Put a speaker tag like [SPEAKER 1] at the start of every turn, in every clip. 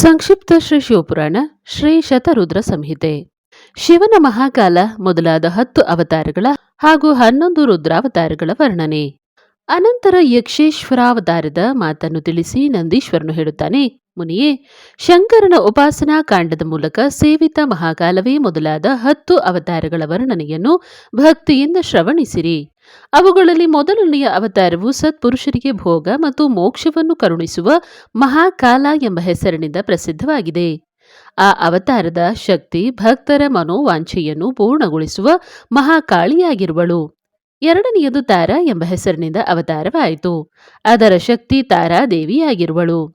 [SPEAKER 1] ಸಂಕ್ಷಿಪ್ತ ಶ್ರೀ ಶಿವಪುರಾಣ ಶ್ರೀ ಶತರುದ್ರ ಸಂಹಿತೆ. ಶಿವನ ಮಹಾಕಾಲ ಮೊದಲಾದ ಹತ್ತು ಅವತಾರಗಳ ಹಾಗೂ ಹನ್ನೊಂದು ರುದ್ರಾವತಾರಗಳ ವರ್ಣನೆ. ಅನಂತರ ಯಕ್ಷೇಶ್ವರಾವತಾರದ ಮಾತನ್ನು ತಿಳಿಸಿ ನಂದೀಶ್ವರನು ಹೇಳುತ್ತಾನೆ, ಮುನಿಯೇ, ಶಂಕರನ ಉಪಾಸನಾ ಕಾಂಡದ ಮೂಲಕ ಸೇವಿತ ಮಹಾಕಾಲವೇ ಮೊದಲಾದ ಹತ್ತು ಅವತಾರಗಳ ವರ್ಣನೆಯನ್ನು ಭಕ್ತಿಯಿಂದ ಶ್ರವಣಿಸಿರಿ. ಅವುಗಳಲ್ಲಿ ಮೊದಲನೆಯ ಅವತಾರವು ಸತ್ಪುರುಷರಿಗೆ ಭೋಗ ಮತ್ತು ಮೋಕ್ಷವನ್ನು ಕರುಣಿಸುವ ಮಹಾಕಾಲ ಎಂಬ ಹೆಸರಿನಿಂದ ಪ್ರಸಿದ್ಧವಾಗಿದೆ. ಆ ಅವತಾರದ ಶಕ್ತಿ ಭಕ್ತರ ಮನೋವಾಂಛೆಯನ್ನು ಪೂರ್ಣಗೊಳಿಸುವ ಮಹಾಕಾಳಿಯಾಗಿರುವಳು. ಎರಡನೆಯದು ತಾರಾ ಎಂಬ ಹೆಸರಿನಿಂದ ಅವತಾರವಾಯಿತು. ಅದರ ಶಕ್ತಿ ತಾರಾದೇವಿಯಾಗಿರುವಳು.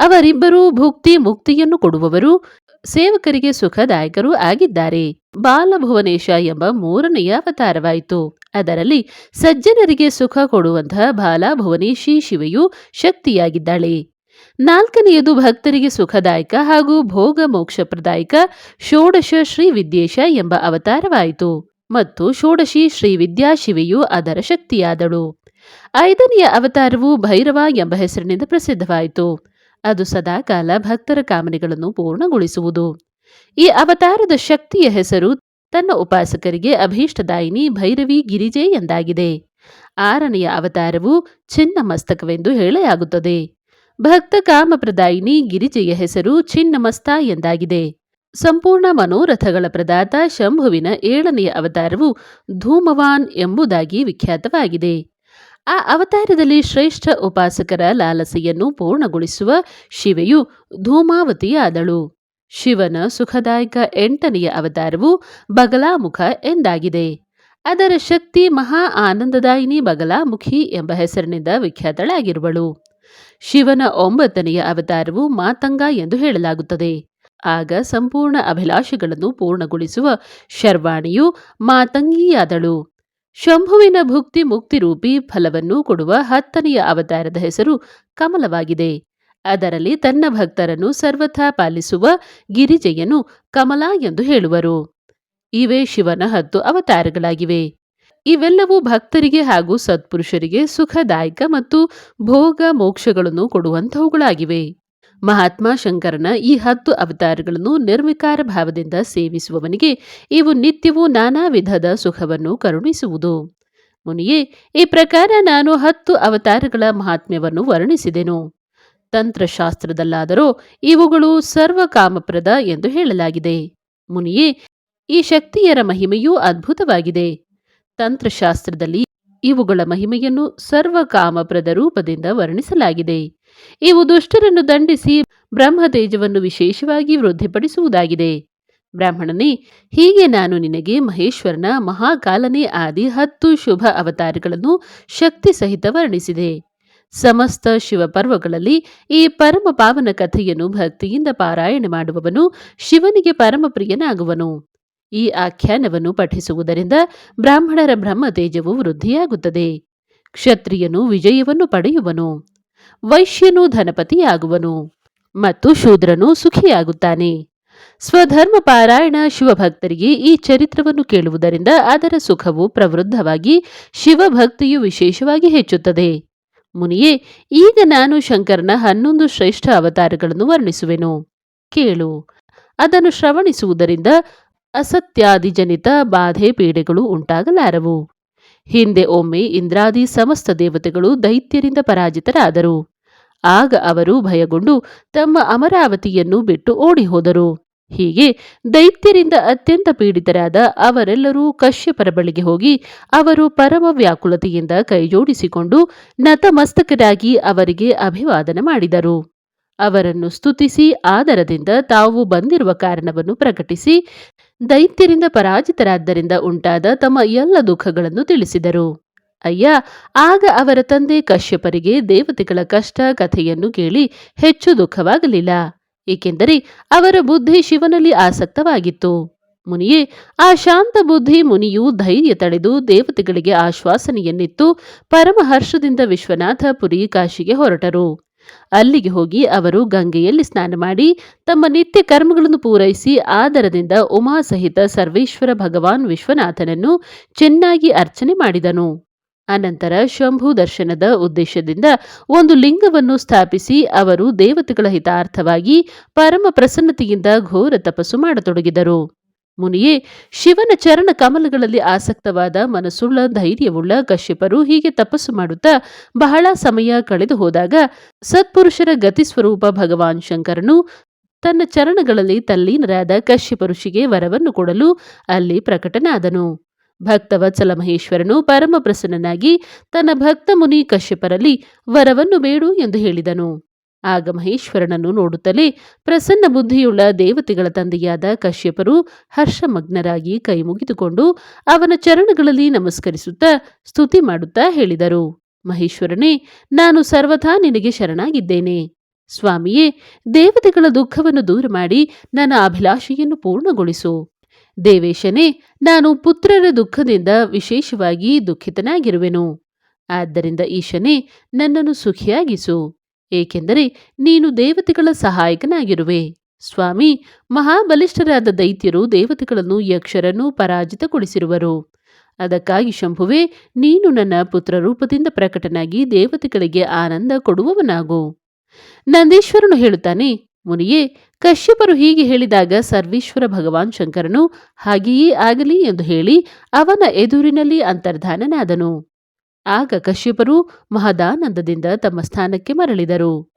[SPEAKER 1] ಅವರಿಬ್ಬರೂ ಭುಕ್ತಿ ಮುಕ್ತಿಯನ್ನು ಕೊಡುವವರು, ಸೇವಕರಿಗೆ ಸುಖದಾಯಕರೂ ಆಗಿದ್ದಾರೆ. ಬಾಲಭುವನೇಶ ಎಂಬ ಮೂರನೆಯ ಅವತಾರವಾಯಿತು. ಅದರಲ್ಲಿ ಸಜ್ಜನರಿಗೆ ಸುಖ ಕೊಡುವಂತಹ ಬಾಲಭುವನೇಶಿ ಶಿವೆಯು ಶಕ್ತಿಯಾಗಿದ್ದಾಳೆ. ನಾಲ್ಕನೆಯದು ಭಕ್ತರಿಗೆ ಸುಖದಾಯಕ ಹಾಗೂ ಭೋಗ ಮೋಕ್ಷಪ್ರದಾಯಕ ಷೋಡಶ ಶ್ರೀ ವಿದ್ಯೇಶ ಎಂಬ ಅವತಾರವಾಯಿತು ಮತ್ತು ಷೋಡಶಿ ಶ್ರೀ ವಿದ್ಯಾಶಿವೆಯು ಅದರ ಶಕ್ತಿಯಾದಳು. ಐದನೆಯ ಅವತಾರವು ಭೈರವ ಎಂಬ ಹೆಸರಿನಿಂದ ಪ್ರಸಿದ್ಧವಾಯಿತು. ಅದು ಸದಾಕಾಲ ಭಕ್ತರ ಕಾಮನೆಗಳನ್ನು ಪೂರ್ಣಗೊಳಿಸುವುದು. ಈ ಅವತಾರದ ಶಕ್ತಿಯ ಹೆಸರು ತನ್ನ ಉಪಾಸಕರಿಗೆ ಅಭೀಷ್ಟದಾಯಿನಿ ಭೈರವಿ ಗಿರಿಜೆ ಎಂದಾಗಿದೆ. ಆರನೆಯ ಅವತಾರವು ಚಿನ್ನ ಮಸ್ತಕವೆಂದು ಹೇಳಲಾಗುತ್ತದೆ. ಭಕ್ತ ಕಾಮಪ್ರದಾಯಿನಿ ಗಿರಿಜೆಯ ಹೆಸರು ಚಿನ್ನಮಸ್ತ ಎಂದಾಗಿದೆ. ಸಂಪೂರ್ಣ ಮನೋರಥಗಳ ಪ್ರದಾತ ಶಂಭುವಿನ ಏಳನೆಯ ಅವತಾರವು ಧೂಮವಾನ್ ಎಂಬುದಾಗಿ ವಿಖ್ಯಾತವಾಗಿದೆ. ಆ ಅವತಾರದಲ್ಲಿ ಶ್ರೇಷ್ಠ ಉಪಾಸಕರ ಲಾಲಸೆಯನ್ನು ಪೂರ್ಣಗೊಳಿಸುವ ಶಿವೆಯು ಧೂಮಾವತಿಯಾದಳು. ಶಿವನ ಸುಖದಾಯಕ ಎಂಟನೆಯ ಅವತಾರವು ಬಗಲಾಮುಖ ಎಂದಾಗಿದೆ. ಅದರ ಶಕ್ತಿ ಮಹಾ ಆನಂದದಾಯಿನಿ ಬಗಲಾಮುಖಿ ಎಂಬ ಹೆಸರಿನಿಂದ ವಿಖ್ಯಾತಳಾಗಿರುವಳು. ಶಿವನ ಒಂಬತ್ತನೆಯ ಅವತಾರವು ಮಾತಂಗ ಎಂದು ಹೇಳಲಾಗುತ್ತದೆ. ಆಗ ಸಂಪೂರ್ಣ ಅಭಿಲಾಷೆಗಳನ್ನು ಪೂರ್ಣಗೊಳಿಸುವ ಶರ್ವಾಣಿಯು ಮಾತಂಗಿಯಾದಳು. ಶಂಭುವಿನ ಭುಕ್ತಿ ಮುಕ್ತಿ ರೂಪಿ ಫಲವನ್ನು ಕೊಡುವ ಹತ್ತನೆಯ ಅವತಾರದ ಹೆಸರು ಕಮಲವಾಗಿದೆ. ಅದರಲ್ಲಿ ತನ್ನ ಭಕ್ತರನ್ನು ಸರ್ವಥಾ ಪಾಲಿಸುವ ಗಿರಿಜೆಯನ್ನು ಕಮಲಾ ಎಂದು ಹೇಳುವರು. ಇವೇ ಶಿವನ ಹತ್ತು ಅವತಾರಗಳಾಗಿವೆ. ಇವೆಲ್ಲವೂ ಭಕ್ತರಿಗೆ ಹಾಗೂ ಸತ್ಪುರುಷರಿಗೆ ಸುಖದಾಯಕ ಮತ್ತು ಭೋಗ ಮೋಕ್ಷಗಳನ್ನು ಕೊಡುವಂತಹವುಗಳಾಗಿವೆ ಮಹಾತ್ಮ ಶಂಕರನ ಈ ಹತ್ತು ಅವತಾರಗಳನ್ನು ನಿರ್ವಿಕಾರ ಭಾವದಿಂದ ಸೇವಿಸುವವನಿಗೆ ಇವು ನಿತ್ಯವೂ ನಾನಾ ವಿಧದ ಸುಖವನ್ನು ಕರುಣಿಸುವುದು. ಮುನಿಯೇ, ಈ ಪ್ರಕಾರ ನಾನು ಹತ್ತು ಅವತಾರಗಳ ಮಹಾತ್ಮ್ಯವನ್ನು ವರ್ಣಿಸಿದೆನು. ತಂತ್ರಶಾಸ್ತ್ರದಲ್ಲಾದರೋ ಇವುಗಳು ಸರ್ವಕಾಮಪ್ರದ ಎಂದು ಹೇಳಲಾಗಿದೆ. ಮುನಿಯೇ, ಈ ಶಕ್ತಿಯರ ಮಹಿಮೆಯೂ ಅದ್ಭುತವಾಗಿದೆ. ತಂತ್ರಶಾಸ್ತ್ರದಲ್ಲಿ ಇವುಗಳ ಮಹಿಮೆಯನ್ನು ಸರ್ವಕಾಮಪ್ರದ ರೂಪದಿಂದ ವರ್ಣಿಸಲಾಗಿದೆ. ಇವು ದುಷ್ಟರನ್ನು ದಂಡಿಸಿ ಬ್ರಹ್ಮತೇಜವನ್ನು ವಿಶೇಷವಾಗಿ ವೃದ್ಧಿಪಡಿಸುವುದಾಗಿದೆ. ಬ್ರಾಹ್ಮಣನೇ, ಹೀಗೆ ನಾನು ನಿನಗೆ ಮಹೇಶ್ವರನ ಮಹಾಕಾಲನೇ ಆದಿ ಹತ್ತು ಶುಭ ಅವತಾರಗಳನ್ನು ಶಕ್ತಿ ಸಹಿತ ವರ್ಣಿಸಿದೆ. ಸಮಸ್ತ ಶಿವಪರ್ವಗಳಲ್ಲಿ ಈ ಪರಮ ಪಾವನ ಕಥೆಯನ್ನು ಭಕ್ತಿಯಿಂದ ಪಾರಾಯಣ ಮಾಡುವವನು ಶಿವನಿಗೆ ಪರಮ ಪ್ರಿಯನಾಗುವನು. ಈ ಆಖ್ಯಾನವನ್ನು ಪಠಿಸುವುದರಿಂದ ಬ್ರಾಹ್ಮಣರ ಬ್ರಹ್ಮತೇಜವು ವೃದ್ಧಿಯಾಗುತ್ತದೆ. ಕ್ಷತ್ರಿಯನು ವಿಜಯವನ್ನು ಪಡೆಯುವನು. ವೈಶ್ಯನು ಧನಪತಿಯಾಗುವನು. ಮತ್ತು ಶೂದ್ರನು ಸುಖಿಯಾಗುತ್ತಾನೆ. ಸ್ವಧರ್ಮ ಪಾರಾಯಣ ಶಿವಭಕ್ತರಿಗೆ ಈ ಚರಿತ್ರವನ್ನು ಕೇಳುವುದರಿಂದ ಅದರ ಸುಖವು ಪ್ರವೃದ್ಧವಾಗಿ ಶಿವಭಕ್ತಿಯು ವಿಶೇಷವಾಗಿ ಹೆಚ್ಚುತ್ತದೆ. ಮುನಿಯೇ, ಈಗ ನಾನು ಶಂಕರನ ಹನ್ನೊಂದು ಶ್ರೇಷ್ಠ ಅವತಾರಗಳನ್ನು ವರ್ಣಿಸುವೆನು. ಕೇಳು. ಅದನ್ನು ಶ್ರವಣಿಸುವುದರಿಂದ ಅಸತ್ಯಾದಿಜನಿತ ಬಾಧೆ ಪೀಡೆಗಳು ಉಂಟಾಗಲಾರವು. ಹಿಂದೆ ಒಮ್ಮೆ ಇಂದ್ರಾದಿ ಸಮಸ್ತ ದೇವತೆಗಳು ದೈತ್ಯರಿಂದ ಪರಾಜಿತರಾದರು. ಆಗ ಅವರು ಭಯಗೊಂಡು ತಮ್ಮ ಅಮರಾವತಿಯನ್ನು ಬಿಟ್ಟು ಓಡಿ ಹೋದರು ಹೀಗೆ ದೈತ್ಯರಿಂದ ಅತ್ಯಂತ ಪೀಡಿತರಾದ ಅವರೆಲ್ಲರೂ ಕಶ್ಯಪರ ಬಳಿಗೆ ಹೋಗಿ ಅವರು ಪರಮ ವ್ಯಾಕುಲತೆಯಿಂದ ಕೈಜೋಡಿಸಿಕೊಂಡು ನತಮಸ್ತಕರಾಗಿ ಅವರಿಗೆ ಅಭಿವಾದನ ಮಾಡಿದರು. ಅವರನ್ನು ಸ್ತುತಿಸಿ ಆದರದಿಂದ ತಾವು ಬಂದಿರುವ ಕಾರಣವನ್ನು ಪ್ರಕಟಿಸಿ ದೈತ್ಯರಿಂದ ಪರಾಜಿತರಾದ್ದರಿಂದ ಉಂಟಾದ ತಮ್ಮ ಎಲ್ಲ ದುಃಖಗಳನ್ನು ತಿಳಿಸಿದರು. ಅಯ್ಯ, ಆಗ ಅವರ ತಂದೆ ಕಶ್ಯಪರಿಗೆ ದೇವತೆಗಳ ಕಷ್ಟ ಕಥೆಯನ್ನು ಕೇಳಿ ಹೆಚ್ಚು ದುಃಖವಾಗಲಿಲ್ಲ. ಏಕೆಂದರೆ ಅವರ ಬುದ್ಧಿ ಶಿವನಲ್ಲಿ ಆಸಕ್ತವಾಗಿತ್ತು. ಮುನಿಯೇ, ಆ ಶಾಂತ ಬುದ್ಧಿ ಮುನಿಯು ಧೈರ್ಯ ತಳೆದು ದೇವತೆಗಳಿಗೆ ಆಶ್ವಾಸನೆಯನ್ನಿತ್ತು ಪರಮಹರ್ಷದಿಂದ ವಿಶ್ವನಾಥ ಪುರಿ ಕಾಶಿಗೆ ಹೊರಟರು. ಅಲ್ಲಿಗೆ ಹೋಗಿ ಅವರು ಗಂಗೆಯಲ್ಲಿ ಸ್ನಾನ ಮಾಡಿ ತಮ್ಮ ನಿತ್ಯ ಕರ್ಮಗಳನ್ನು ಪೂರೈಸಿ ಆದರದಿಂದ ಉಮಾಸಹಿತ ಸರ್ವೇಶ್ವರ ಭಗವಾನ್ ವಿಶ್ವನಾಥನನ್ನು ಚೆನ್ನಾಗಿ ಅರ್ಚನೆ ಮಾಡಿದನು. ಅನಂತರ ಶಂಭು ದರ್ಶನದ ಉದ್ದೇಶದಿಂದ ಒಂದು ಲಿಂಗವನ್ನು ಸ್ಥಾಪಿಸಿ ಅವರು ದೇವತೆಗಳ ಹಿತಾರ್ಥವಾಗಿ ಪರಮ ಪ್ರಸನ್ನತೆಯಿಂದ ಘೋರ ತಪಸ್ಸು ಮಾಡತೊಡಗಿದರು. ಮುನಿಯೇ, ಶಿವನ ಚರಣ ಕಮಲಗಳಲ್ಲಿ ಆಸಕ್ತವಾದ ಮನಸ್ಸುಳ್ಳ, ಧೈರ್ಯವುಳ್ಳ ಕಶ್ಯಪರು ಹೀಗೆ ತಪಸ್ಸು ಮಾಡುತ್ತಾ ಬಹಳ ಸಮಯ ಕಳೆದು ಹೋದಾಗ ಸತ್ಪುರುಷರ ಗತಿ ಸ್ವರೂಪ ಭಗವಾನ್ ಶಂಕರನು ತನ್ನ ಚರಣಗಳಲ್ಲಿ ತಲ್ಲೀನರಾದ ಕಶ್ಯಪ ಋಷಿಗೆ ವರವನ್ನು ಕೊಡಲು ಅಲ್ಲಿ ಪ್ರಕಟನಾದನು. ಭಕ್ತವತ್ಸಲ ಮಹೇಶ್ವರನು ಪರಮ ಪ್ರಸನ್ನನಾಗಿ ತನ್ನ ಭಕ್ತ ಮುನಿ ಕಶ್ಯಪರಲ್ಲಿ ವರವನ್ನು ಬೇಡು ಎಂದು ಹೇಳಿದನು. ಆಗ ಮಹೇಶ್ವರನನ್ನು ನೋಡುತ್ತಲೇ ಪ್ರಸನ್ನ ಬುದ್ಧಿಯುಳ್ಳ ದೇವತೆಗಳ ತಂದೆಯಾದ ಕಶ್ಯಪರು ಹರ್ಷಮಗ್ನರಾಗಿ ಕೈ ಮುಗಿದುಕೊಂಡು ಅವನ ಚರಣಗಳಲ್ಲಿ ನಮಸ್ಕರಿಸುತ್ತಾ ಸ್ತುತಿ ಮಾಡುತ್ತಾ ಹೇಳಿದರು. ಮಹೇಶ್ವರನೇ, ನಾನು ಸರ್ವಥಾ ನಿನಗೆ ಶರಣಾಗಿದ್ದೇನೆ. ಸ್ವಾಮಿಯೇ, ದೇವತೆಗಳ ದುಃಖವನ್ನು ದೂರ ಮಾಡಿ ನನ್ನ ಅಭಿಲಾಷೆಯನ್ನು ಪೂರ್ಣಗೊಳಿಸು. ದೇವೇಶನೇ, ನಾನು ಪುತ್ರರ ದುಃಖದಿಂದ ವಿಶೇಷವಾಗಿ ದುಃಖಿತನಾಗಿರುವೆನು. ಆದ್ದರಿಂದ ಈಶನೇ, ನನ್ನನ್ನು ಸುಖಿಯಾಗಿಸು. ಏಕೆಂದರೆ ನೀನು ದೇವತೆಗಳ ಸಹಾಯಕನಾಗಿರುವೆ. ಸ್ವಾಮಿ, ಮಹಾಬಲಿಷ್ಠರಾದ ದೈತ್ಯರು ದೇವತೆಗಳನ್ನು ಯಕ್ಷರನ್ನು ಪರಾಜಿತಗೊಳಿಸಿರುವರು. ಅದಕ್ಕಾಗಿ ಶಂಭುವೆ, ನೀನು ನನ್ನ ಪುತ್ರ ರೂಪದಿಂದ ಪ್ರಕಟನಾಗಿ ದೇವತೆಗಳಿಗೆ ಆನಂದ ಕೊಡುವವನಾಗು. ನಂದೀಶ್ವರನು ಹೇಳುತ್ತಾನೆ ಮುನಿಯೇ, ಕಶ್ಯಪರು ಹೀಗೆ ಹೇಳಿದಾಗ ಸರ್ವೇಶ್ವರ ಭಗವಾನ್ ಶಂಕರನು, ಹಾಗೆಯೇ ಆಗಲಿ ಎಂದು ಹೇಳಿ ಅವನ ಎದುರಿನಲ್ಲಿ ಅಂತರ್ಧಾನನಾದನು. ಆಗ ಕಶ್ಯಪರು ಮಹದಾನಂದದಿಂದ ತಮ್ಮ ಸ್ಥಾನಕ್ಕೆ ಮರಳಿದರು.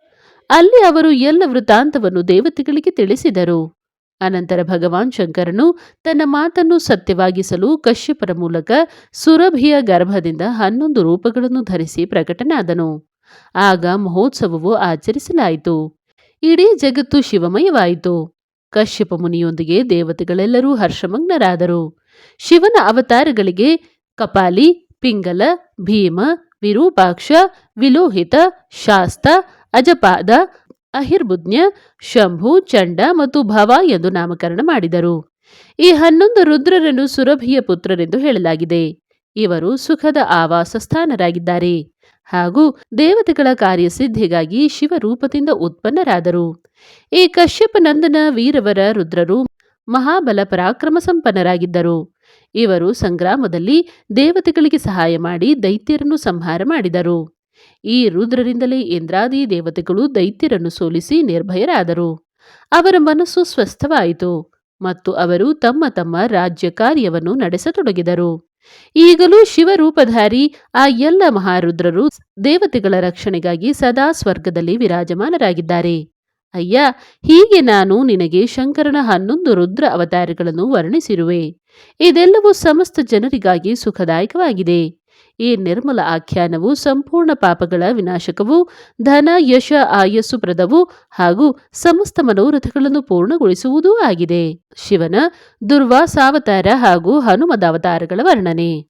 [SPEAKER 1] ಅಲ್ಲಿ ಅವರು ಎಲ್ಲ ವೃತ್ತಾಂತವನ್ನು ದೇವತೆಗಳಿಗೆ ತಿಳಿಸಿದರು. ಅನಂತರ ಭಗವಾನ್ ಶಂಕರನು ತನ್ನ ಮಾತನ್ನು ಸತ್ಯವಾಗಿಸಲು ಕಶ್ಯಪರ ಮೂಲಕ ಸುರಭಿಯ ಗರ್ಭದಿಂದ ಹನ್ನೊಂದು ರೂಪಗಳನ್ನು ಧರಿಸಿ ಪ್ರಕಟನಾದನು. ಆಗ ಮಹೋತ್ಸವವು ಆಚರಿಸಲಾಯಿತು. ಇಡೀ ಜಗತ್ತು ಶಿವಮಯವಾಯಿತು. ಕಶ್ಯಪ ಮುನಿಯೊಂದಿಗೆ ದೇವತೆಗಳೆಲ್ಲರೂ ಹರ್ಷಮಗ್ನರಾದರು. ಶಿವನ ಅವತಾರಗಳಿಗೆ ಕಪಾಲಿ, ಪಿಂಗಲ, ಭೀಮ, ವಿರೂಪಾಕ್ಷ, ವಿಲೋಹಿತ, ಶಾಸ್ತ, ಅಜಪಾದ ಅಹಿರ್ಬುಜ್ಞ ಶಂಭು, ಚಂಡ ಮತ್ತು ಭವ ಎಂದು ನಾಮಕರಣ ಮಾಡಿದರು. ಈ ಹನ್ನೊಂದು ರುದ್ರರನ್ನು ಸುರಭಿಯ ಪುತ್ರರೆಂದು ಹೇಳಲಾಗಿದೆ. ಇವರು ಸುಖದ ಆವಾಸ ಸ್ಥಾನರಾಗಿದ್ದಾರೆ ಹಾಗೂ ದೇವತೆಗಳ ಕಾರ್ಯಸಿದ್ಧಿಗಾಗಿ ಶಿವರೂಪದಿಂದ ಉತ್ಪನ್ನರಾದರು. ಈ ಕಶ್ಯಪನಂದನ ವೀರವರ ರುದ್ರರು ಮಹಾಬಲ ಪರಾಕ್ರಮ ಸಂಪನ್ನರಾಗಿದ್ದರು. ಇವರು ಸಂಗ್ರಾಮದಲ್ಲಿ ದೇವತೆಗಳಿಗೆ ಸಹಾಯ ಮಾಡಿ ದೈತ್ಯರನ್ನು ಸಂಹಾರ ಮಾಡಿದರು. ಈ ರುದ್ರರಿಂದಲೇ ಇಂದ್ರಾದಿ ದೇವತೆಗಳು ದೈತ್ಯರನ್ನು ಸೋಲಿಸಿ ನಿರ್ಭಯರಾದರು. ಅವರ ಮನಸ್ಸು ಸ್ವಸ್ಥವಾಯಿತು ಮತ್ತು ಅವರು ತಮ್ಮ ತಮ್ಮ ರಾಜ್ಯ ಕಾರ್ಯವನ್ನು ನಡೆಸತೊಡಗಿದರು. ಈಗಲೂ ಶಿವರೂಪಧಾರಿ ಆ ಎಲ್ಲ ಮಹಾರುದ್ರರು ದೇವತೆಗಳ ರಕ್ಷಣೆಗಾಗಿ ಸದಾ ಸ್ವರ್ಗದಲ್ಲಿ ವಿರಾಜಮಾನರಾಗಿದ್ದಾರೆ. ಅಯ್ಯ, ಹೀಗೆ ನಾನು ನಿನಗೆ ಶಂಕರನ ಹನ್ನೊಂದು ರುದ್ರ ಅವತಾರಗಳನ್ನು ವರ್ಣಿಸಿರುವೆ. ಇದೆಲ್ಲವೂ ಸಮಸ್ತ ಜನರಿಗಾಗಿ ಸುಖದಾಯಕವಾಗಿದೆ. ಈ ನಿರ್ಮಲ ಆಖ್ಯಾನವು ಸಂಪೂರ್ಣ ಪಾಪಗಳ ವಿನಾಶಕವು, ಧನ, ಯಶ, ಆಯಸ್ಸು ಪ್ರದವು ಹಾಗೂ ಸಮಸ್ತ ಮನೋರಥಗಳನ್ನು ಪೂರ್ಣಗೊಳಿಸುವುದೂ ಆಗಿದೆ. ಶಿವನ ದುರ್ವಾಸಾವತಾರ ಹಾಗೂ ಹನುಮದ ಅವತಾರಗಳ ವರ್ಣನೆ.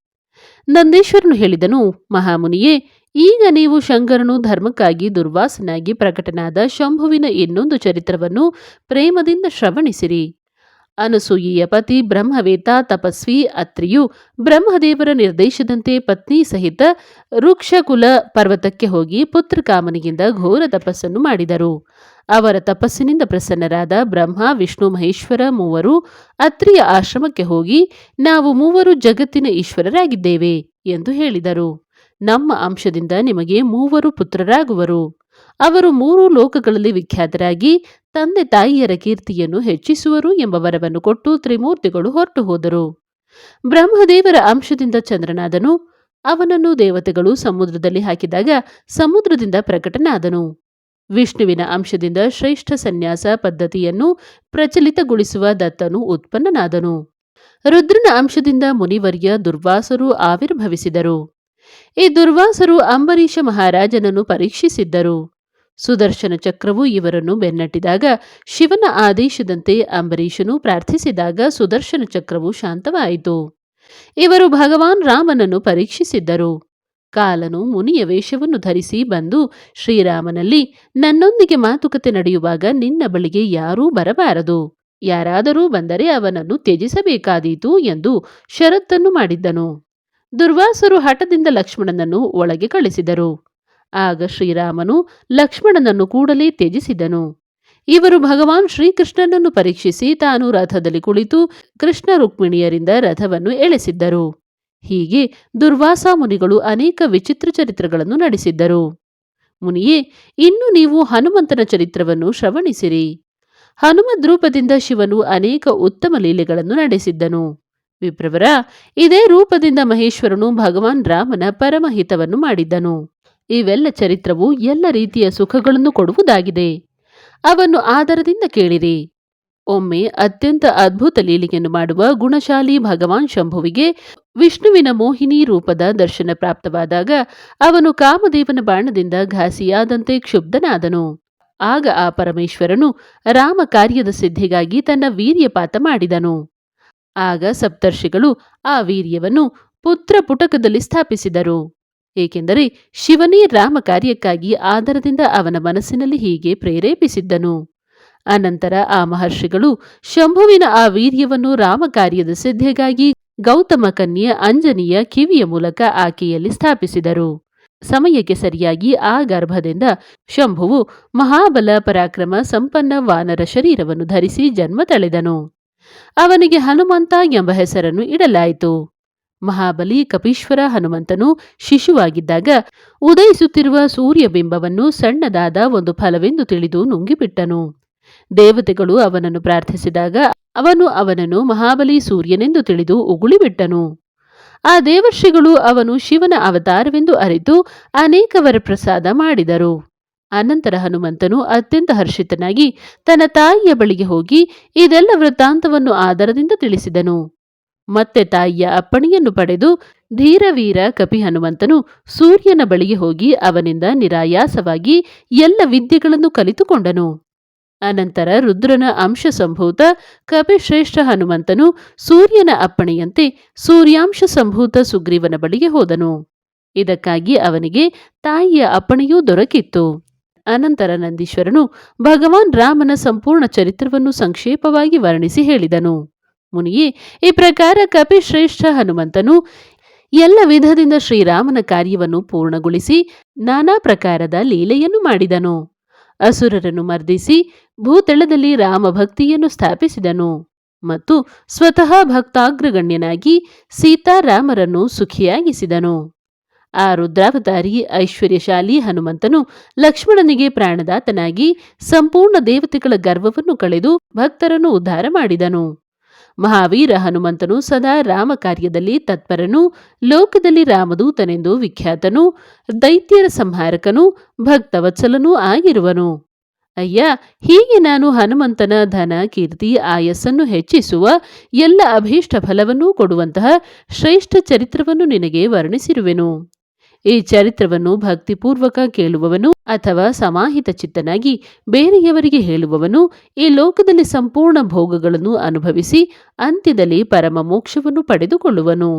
[SPEAKER 1] ನಂದೀಶ್ವರನು ಹೇಳಿದನು, ಮಹಾಮುನಿಯೇ, ಈಗ ನೀವು ಶಂಕರನು ಧರ್ಮಕ್ಕಾಗಿ ದುರ್ವಾಸನಾಗಿ ಪ್ರಕಟನಾದ ಶಂಭುವಿನ ಇನ್ನೊಂದು ಚರಿತ್ರವನ್ನು ಪ್ರೇಮದಿಂದ ಶ್ರವಣಿಸಿರಿ. ಅನಸೂಯೆಯ ಪತಿ, ಬ್ರಹ್ಮವೇತ, ತಪಸ್ವಿ, ಅತ್ರಿಯು ಬ್ರಹ್ಮದೇವರ ನಿರ್ದೇಶದಂತೆ ಪತ್ನಿ ಸಹಿತ ವೃಕ್ಷಕುಲ ಪರ್ವತಕ್ಕೆ ಹೋಗಿ ಪುತ್ರ ಕಾಮನಿಗಿಂದ ಘೋರ ತಪಸ್ಸನ್ನು ಮಾಡಿದರು. ಅವರ ತಪಸ್ಸಿನಿಂದ ಪ್ರಸನ್ನರಾದ ಬ್ರಹ್ಮ, ವಿಷ್ಣು, ಮಹೇಶ್ವರ ಮೂವರು ಅತ್ರಿಯ ಆಶ್ರಮಕ್ಕೆ ಹೋಗಿ ನಾವು ಮೂವರು ಜಗತ್ತಿನ ಈಶ್ವರರಾಗಿದ್ದೇವೆ ಎಂದು ಹೇಳಿದರು. ನಮ್ಮ ಅಂಶದಿಂದ ನಿಮಗೆ ಮೂವರು ಪುತ್ರರಾಗುವರು. ಅವರು ಮೂರು ಲೋಕಗಳಲ್ಲಿ ವಿಖ್ಯಾತರಾಗಿ ತಂದೆ ತಾಯಿಯರ ಕೀರ್ತಿಯನ್ನು ಹೆಚ್ಚಿಸುವರು ಎಂಬ ವರವನ್ನು ಕೊಟ್ಟು ತ್ರಿಮೂರ್ತಿಗಳು ಹೊರಟು ಹೋದರು. ಬ್ರಹ್ಮದೇವರ ಅಂಶದಿಂದ ಚಂದ್ರನಾದನು, ಅವನನ್ನು ದೇವತೆಗಳು ಸಮುದ್ರದಲ್ಲಿ ಹಾಕಿದಾಗ ಸಮುದ್ರದಿಂದ ಪ್ರಕಟನಾದನು. ವಿಷ್ಣುವಿನ ಅಂಶದಿಂದ ಶ್ರೇಷ್ಠ ಸನ್ಯಾಸ ಪದ್ಧತಿಯನ್ನು ಪ್ರಚಲಿತಗೊಳಿಸುವ ದತ್ತನು ಉತ್ಪನ್ನನಾದನು. ರುದ್ರನ ಅಂಶದಿಂದ ಮುನಿವರ್ಯ ದುರ್ವಾಸರು ಆವಿರ್ಭವಿಸಿದರು. ಈ ದುರ್ವಾಸರು ಅಂಬರೀಷ ಮಹಾರಾಜನನ್ನು ಪರೀಕ್ಷಿಸಿದ್ದರು. ಸುದರ್ಶನ ಚಕ್ರವು ಇವರನ್ನು ಬೆನ್ನಟ್ಟಿದಾಗ ಶಿವನ ಆದೇಶದಂತೆ ಅಂಬರೀಷನು ಪ್ರಾರ್ಥಿಸಿದಾಗ ಸುದರ್ಶನ ಚಕ್ರವು ಶಾಂತವಾಯಿತು. ಇವರು ಭಗವಾನ್ ರಾಮನನ್ನು ಪರೀಕ್ಷಿಸಿದ್ದರು. ಕಾಲನು ಮುನಿಯ ವೇಷವನ್ನು ಧರಿಸಿ ಬಂದು ಶ್ರೀರಾಮನಲ್ಲಿ, ನನ್ನೊಂದಿಗೆ ಮಾತುಕತೆ ನಡೆಯುವಾಗ ನಿನ್ನ ಬಳಿಗೆ ಯಾರೂ ಬರಬಾರದು. ಯಾರಾದರೂ ಬಂದರೆ ಅವನನ್ನು ತ್ಯಜಿಸಬೇಕಾದೀತು ಎಂದು ಷರತ್ತನ್ನು ಮಾಡಿದ್ದನು. ದುರ್ವಾಸರು ಹಠದಿಂದ ಲಕ್ಷ್ಮಣನನ್ನು ಒಳಗೆ ಕಳಿಸಿದರು. ಆಗ ಶ್ರೀರಾಮನು ಲಕ್ಷ್ಮಣನನ್ನು ಕೂಡಲೇ ತ್ಯಜಿಸಿದನು. ಇವರು ಭಗವಾನ್ ಶ್ರೀಕೃಷ್ಣನನ್ನು ಪರೀಕ್ಷಿಸಿ ತಾನು ರಥದಲ್ಲಿ ಕುಳಿತು ಕೃಷ್ಣ ರುಕ್ಮಿಣಿಯರಿಂದ ರಥವನ್ನು ಎಳೆಸಿದ್ದರು. ಹೀಗೆ ದುರ್ವಾಸ ಮುನಿಗಳು ಅನೇಕ ವಿಚಿತ್ರ ಚರಿತ್ರಗಳನ್ನು ನಡೆಸಿದ್ದರು. ಮುನಿಯೇ, ಇನ್ನು ನೀವು ಹನುಮಂತನ ಚರಿತ್ರವನ್ನು ಶ್ರವಣಿಸಿರಿ. ಹನುಮಧ್ರೂಪದಿಂದ ಶಿವನು ಅನೇಕ ಉತ್ತಮ ಲೀಲೆಗಳನ್ನು ನಡೆಸಿದ್ದನು. ವಿಪ್ರವರ, ಇದೇ ರೂಪದಿಂದ ಮಹೇಶ್ವರನು ಭಗವಾನ್ ರಾಮನ ಪರಮಹಿತವನ್ನು ಮಾಡಿದ್ದನು. ಇವೆಲ್ಲ ಚರಿತ್ರವು ಎಲ್ಲ ರೀತಿಯ ಸುಖಗಳನ್ನು ಕೊಡುವುದಾಗಿದೆ. ಅವನ್ನು ಆದರದಿಂದ ಕೇಳಿರಿ. ಒಮ್ಮೆ ಅತ್ಯಂತ ಅದ್ಭುತ ಲೀಲೆಯನ್ನು ಮಾಡುವ ಗುಣಶಾಲಿ ಭಗವಾನ್ ಶಂಭುವಿಗೆ ವಿಷ್ಣುವಿನ ಮೋಹಿನಿ ರೂಪದ ದರ್ಶನ ಪ್ರಾಪ್ತವಾದಾಗ ಅವನು ಕಾಮದೇವನ ಬಾಣದಿಂದ ಘಾಸಿಯಾದಂತೆ ಕ್ಷುಬ್ಧನಾದನು. ಆಗ ಆ ಪರಮೇಶ್ವರನು ರಾಮ ಕಾರ್ಯದ ಸಿದ್ಧಿಗಾಗಿ ತನ್ನ ವೀರ್ಯಪಾತ ಮಾಡಿದನು. ಆಗ ಸಪ್ತರ್ಷಿಗಳು ಆ ವೀರ್ಯವನ್ನು ಪುತ್ರ ಪುಟಕದಲ್ಲಿ ಸ್ಥಾಪಿಸಿದರು. ಏಕೆಂದರೆ ಶಿವನೇ ರಾಮ ಕಾರ್ಯಕ್ಕಾಗಿ ಆದರದಿಂದ ಅವನ ಮನಸ್ಸಿನಲ್ಲಿ ಹೀಗೆ ಪ್ರೇರೇಪಿಸಿದ್ದನು. ಅನಂತರ ಆ ಮಹರ್ಷಿಗಳು ಶಂಭುವಿನ ಆ ವೀರ್ಯವನ್ನು ರಾಮ ಕಾರ್ಯದ ಸಿದ್ಧೆಗಾಗಿ ಗೌತಮ ಕನ್ಯೆ ಅಂಜನಿಯ ಕಿವಿಯ ಮೂಲಕ ಆಕೆಯಲ್ಲಿ ಸ್ಥಾಪಿಸಿದರು. ಸಮಯಕ್ಕೆ ಸರಿಯಾಗಿ ಆ ಗರ್ಭದಿಂದ ಶಂಭುವು ಮಹಾಬಲ ಪರಾಕ್ರಮ ಸಂಪನ್ನ ವಾನರ ಶರೀರವನ್ನು ಧರಿಸಿ ಜನ್ಮ ತಳೆದನು. ಅವನಿಗೆ ಹನುಮಂತ ಎಂಬ ಹೆಸರನ್ನು ಇಡಲಾಯಿತು. ಮಹಾಬಲಿ ಕಪೀಶ್ವರ ಹನುಮಂತನು ಶಿಶುವಾಗಿದ್ದಾಗ ಉದಯಿಸುತ್ತಿರುವ ಸೂರ್ಯಬಿಂಬವನ್ನು ಸಣ್ಣದಾದ ಒಂದು ಫಲವೆಂದು ತಿಳಿದು ನುಂಗಿಬಿಟ್ಟನು. ದೇವತೆಗಳು ಅವನನ್ನು ಪ್ರಾರ್ಥಿಸಿದಾಗ ಅವನು ಅವನನ್ನು ಮಹಾಬಲಿ ಸೂರ್ಯನೆಂದು ತಿಳಿದು ಉಗುಳಿಬಿಟ್ಟನು. ಆ ದೇವರ್ಷಿಗಳು ಅವನು ಶಿವನ ಅವತಾರವೆಂದು ಅರಿತು ಅನೇಕ ವರಪ್ರಸಾದ ಮಾಡಿದರು. ಅನಂತರ ಹನುಮಂತನು ಅತ್ಯಂತ ಹರ್ಷಿತನಾಗಿ ತನ್ನ ತಾಯಿಯ ಬಳಿಗೆ ಹೋಗಿ ಇದೆಲ್ಲ ವೃತ್ತಾಂತವನ್ನು ಆದರದಿಂದ ತಿಳಿಸಿದನು. ಮತ್ತೆ ತಾಯಿಯ ಅಪ್ಪಣೆಯನ್ನು ಪಡೆದು ಧೀರವೀರ ಕಪಿ ಹನುಮಂತನು ಸೂರ್ಯನ ಬಳಿಗೆ ಹೋಗಿ ಅವನಿಂದ ನಿರಾಯಾಸವಾಗಿ ಎಲ್ಲ ವಿದ್ಯೆಗಳನ್ನು ಕಲಿತುಕೊಂಡನು. ಅನಂತರ ರುದ್ರನ ಅಂಶ ಸಂಭೂತ ಕಪಿಶ್ರೇಷ್ಠ ಹನುಮಂತನು ಸೂರ್ಯನ ಅಪ್ಪಣೆಯಂತೆ ಸೂರ್ಯಾಂಶ ಸಂಭೂತ ಸುಗ್ರೀವನ ಬಳಿಗೆ ಹೋದನು. ಇದಕ್ಕಾಗಿ ಅವನಿಗೆ ತಾಯಿಯ ಅಪ್ಪಣೆಯೂ ದೊರಕಿತ್ತು. ಅನಂತರ ನಂದೀಶ್ವರನು ಭಗವಾನ್ ರಾಮನ ಸಂಪೂರ್ಣ ಚರಿತ್ರವನ್ನು ಸಂಕ್ಷೇಪವಾಗಿ ವರ್ಣಿಸಿ ಹೇಳಿದನು. ಮುನಿಯೇ, ಈ ಪ್ರಕಾರ ಕಪಿಶ್ರೇಷ್ಠ ಹನುಮಂತನು ಎಲ್ಲ ವಿಧದಿಂದ ಶ್ರೀರಾಮನ ಕಾರ್ಯವನ್ನು ಪೂರ್ಣಗೊಳಿಸಿ ನಾನಾ ಪ್ರಕಾರದ ಲೀಲೆಯನ್ನು ಮಾಡಿದನು. ಅಸುರರನ್ನು ಮರ್ದಿಸಿ ಭೂತಳದಲ್ಲಿ ರಾಮಭಕ್ತಿಯನ್ನು ಸ್ಥಾಪಿಸಿದನು ಮತ್ತು ಸ್ವತಃ ಭಕ್ತಾಗ್ರಗಣ್ಯನಾಗಿ ಸೀತಾರಾಮರನ್ನು ಸುಖಿಯಾಗಿಸಿದನು. ಆ ರುದ್ರಾವತಾರಿ ಐಶ್ವರ್ಯಶಾಲಿ ಹನುಮಂತನು ಲಕ್ಷ್ಮಣನಿಗೆ ಪ್ರಾಣದಾತನಾಗಿ ಸಂಪೂರ್ಣ ದೇವತೆಗಳ ಗರ್ವವನ್ನು ಕಳೆದು ಭಕ್ತರನ್ನು ಉದ್ಧಾರ ಮಾಡಿದನು. ಮಹಾವೀರ ಹನುಮಂತನು ಸದಾ ರಾಮ ಕಾರ್ಯದಲ್ಲಿ ತತ್ಪರನು, ಲೋಕದಲ್ಲಿ ರಾಮದೂತನೆಂದು ವಿಖ್ಯಾತನು, ದೈತ್ಯರ ಸಂಹಾರಕನು, ಭಕ್ತವತ್ಸಲನೂ ಆಗಿರುವನು. ಅಯ್ಯ, ಹೀಗೆ ನಾನು ಹನುಮಂತನ ಧನ, ಕೀರ್ತಿ, ಆಯಸ್ಸನ್ನು ಹೆಚ್ಚಿಸುವ ಎಲ್ಲ ಅಭೀಷ್ಟ ಫಲವನ್ನೂ ಕೊಡುವಂತಹ ಶ್ರೇಷ್ಠ ಚರಿತ್ರವನ್ನು ನಿನಗೆ ವರ್ಣಿಸಿರುವೆನು. ಈ ಚರಿತ್ರವನ್ನು ಭಕ್ತಿಪೂರ್ವಕ ಕೇಳುವವನು ಅಥವಾ ಸಮಾಹಿತ ಚಿತ್ತನಾಗಿ ಬೇರೆಯವರಿಗೆ ಹೇಳುವವನು ಈ ಲೋಕದಲ್ಲಿ ಸಂಪೂರ್ಣ ಭೋಗಗಳನ್ನು ಅನುಭವಿಸಿ ಅಂತ್ಯದಲ್ಲಿ ಪರಮ ಮೋಕ್ಷವನ್ನು ಪಡೆದುಕೊಳ್ಳುವನು.